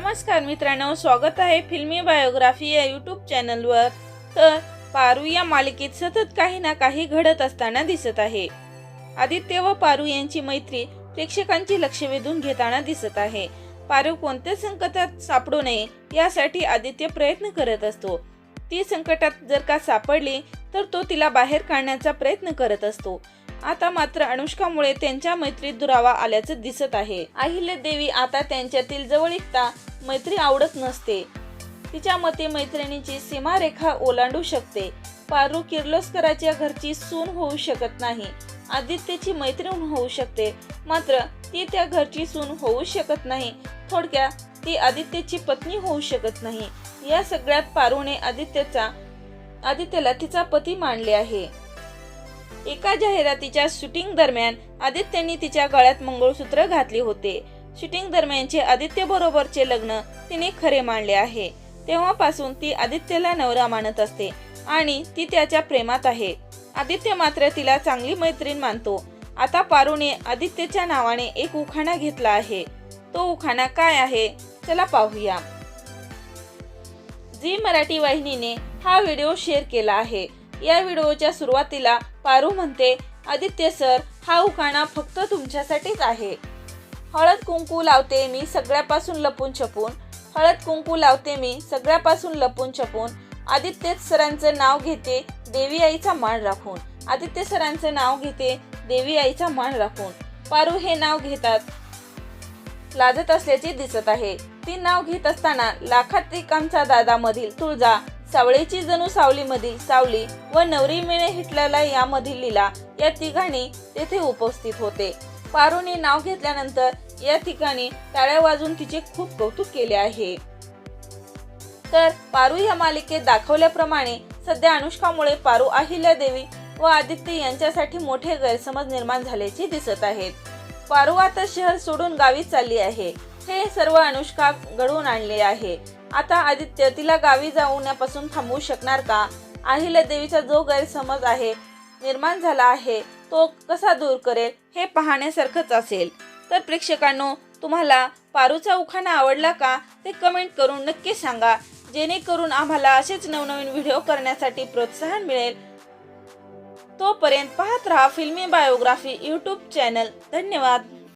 नमस्कार मित्रांनो स्वागत आहे फिल्मी बायोग्राफी या यूट्यूब चॅनलवर. तर पारू या मालिकेत सतत काही ना काही घडत असताना दिसत आहे. आदित्य व पारू यांची मैत्री प्रेक्षकांची लक्ष वेधून घेताना दिसत आहे. पारू कोणत्या संकटात सापडू नये यासाठी आदित्य प्रयत्न करत असतो. ती संकटात जर का सापडली तर तो तिला बाहेर काढण्याचा प्रयत्न करत असतो. आता मात्र अनुष्कामुळे त्यांच्या मैत्रीत दुरावा आल्याचं दिसत आहे. अहिल्या देवी आता त्यांच्यातील जवळीकता मैत्री आवडत नसते. तिच्या मते मैत्रिणीची सीमारेखा ओलांडू शकते. पारू किर्लोस्कराच्या घरची सून होऊ शकत नाही. आदित्यची मैत्रीण होऊ शकते. मात्र ती त्या घरची सून होऊ शकत नाही. थोडक्यात ती आदित्यची पत्नी होऊ शकत नाही. या सगळ्यात पारूने आदित्यचा आदित्यला तिचा पती मानले आहे. एका जाहिरातीच्या शूटिंग दरम्यान आदित्यने तिच्या गळ्यात मंगळसूत्र घातले होते. शूटिंग दरम्यानचे आदित्य बरोबरचे लग्न तिने खरे मानले आहे. तेव्हापासून ती आदित्यला नवरा मानत असते आणि ती त्याच्या प्रेमात आहे. आदित्य मात्र तिला चांगली मैत्रीण मानतो. आता पारूने आदित्यच्या नावाने एक उखाणा घेतला आहे. तो उखाणा काय आहे? चला पाहूया. झी मराठी वाहिनीने हा व्हिडिओ शेअर केला आहे. या व्हिडिओच्या सुरुवातीला पारू म्हणते आदित्य सर हा उखाणा फक्त तुमच्यासाठीच आहे. हळद कुंकू लावते मी सगळ्यापासून लपून छपून. हळद कुंकू लावते मी सगळ्यापासून लपून छपून. आदित्य सरांचं नाव घेते देवी आईचा मान राखून. आदित्य सरांचं नाव घेते देवी आईचा मान राखून. पारू हे नाव घेतात लाजत असल्याचे दिसत आहे. ती नाव घेत असताना लाखात एकांचा दादा मधील तुळजा सावळेची जणू सावलीमध्ये सावली व नवरी मिळे हिटलरला यामधील लीला या तिघांनी तेथे उपस्थित होते. पारूने नाव घेतल्यानंतर या ठिकाणी टाळ्या वाजून तिचे खूप कौतुक केले आहे. तर पारू या मालिकेत दाखवल्याप्रमाणे सध्या अनुष्कामुळे पारू अहिल्या देवी व आदित्य यांच्यासाठी मोठे गैरसमज निर्माण झाल्याचे दिसत आहेत. पारू आता शहर सोडून गावी चालली आहे. हे सर्व अनुष्का घडवून आणले आहे. आता आदित्य तिला गावी जाऊण्यापासून थांबवू शकणार का? अहिल्या देवीचा जो गैरसमज आहे निर्माण झाला आहे तो कसा दूर करेल हे पाहण्यासारखंच असेल. तर प्रेक्षकांनो तुम्हाला पारूचा उखाणा आवडला का? ते कमेंट करून नक्की सांगा. जेणेकरून आम्हाला असेच नवनवीन व्हिडिओ करण्यासाठी प्रोत्साहन मिळेल. तोपर्यंत पाहत राहा फिल्मी बायोग्राफी यूट्यूब चॅनल. धन्यवाद.